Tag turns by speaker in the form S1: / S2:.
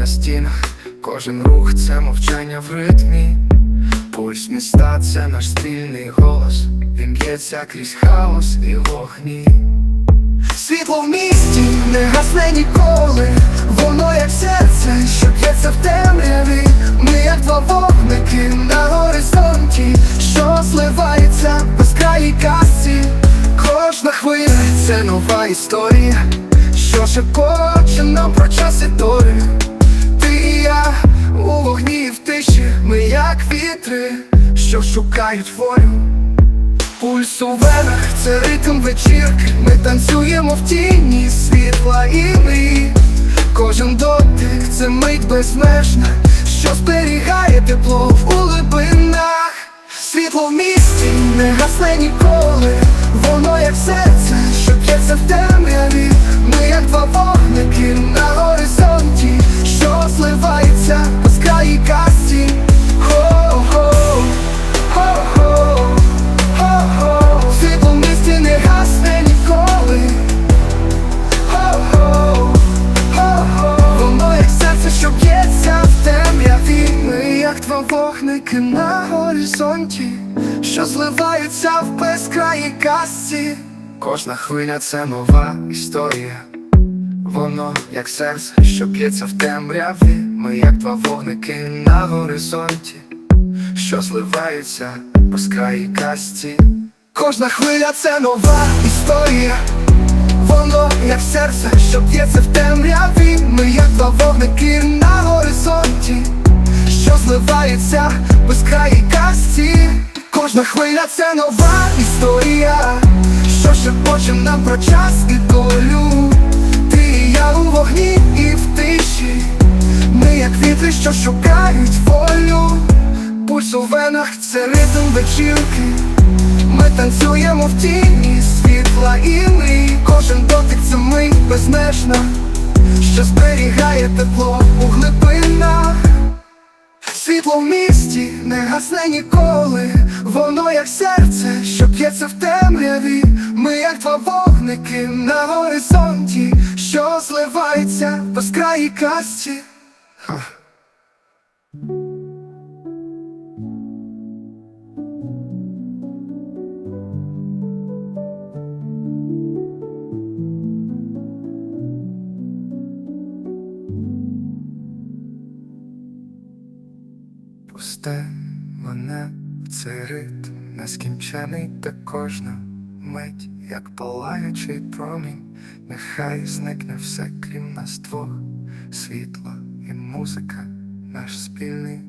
S1: на стінах, кожен рух це мовчання в ритмі. Пульс міста це наш спільний голос, він б'ється крізь хаос і вогні. Світло в місті не гасне ніколи, воно як серце, що б'ється в темряві. Ми як два вогники на горизонті, що зливається без краї касі. Кожна хвиля це нова історія, що шепоче нам про час і долю. Як вітри, що шукають волю. Пульс у венах, це ритм вечірки. Ми танцюємо в тіні світла і мрії Кожен дотик це мить безмежна, що зберігає тепло в глибинах. Світло в місті не гасне ніколи, воно як серце, що б'ється в темряві Ми як два вогники на горизонті, що зливаються в безкраї касці. Кожна хвиля це нова історія. Воно як серце, що б'ється в темряві. Ми як два вогники на горизонті що зливаються безкраї касті. Кожна хвиля це нова історія. Воно як серце, що б'ється в темряві. Ми як два вогники на Кожна хвиля це нова історія, що шепоче нам про час і долю. Ти і я у вогні і в тиші. Ми як вітри, що шукають волю. Пульс у венах це ритм вечірки. Ми танцюємо в тіні світла і мрій Кожен дотик це мить безмежна, що зберігає тепло у глибинах. Не гасне ніколи, воно як серце, що п'ється в темряві. Ми як два вогники на горизонті, що зливається в безкраї касті. Пусте мене в цей ритм нескінчений, та кожна мить, як палаючий промінь, нехай зникне все, крім нас двох, світло і музика, наш спільний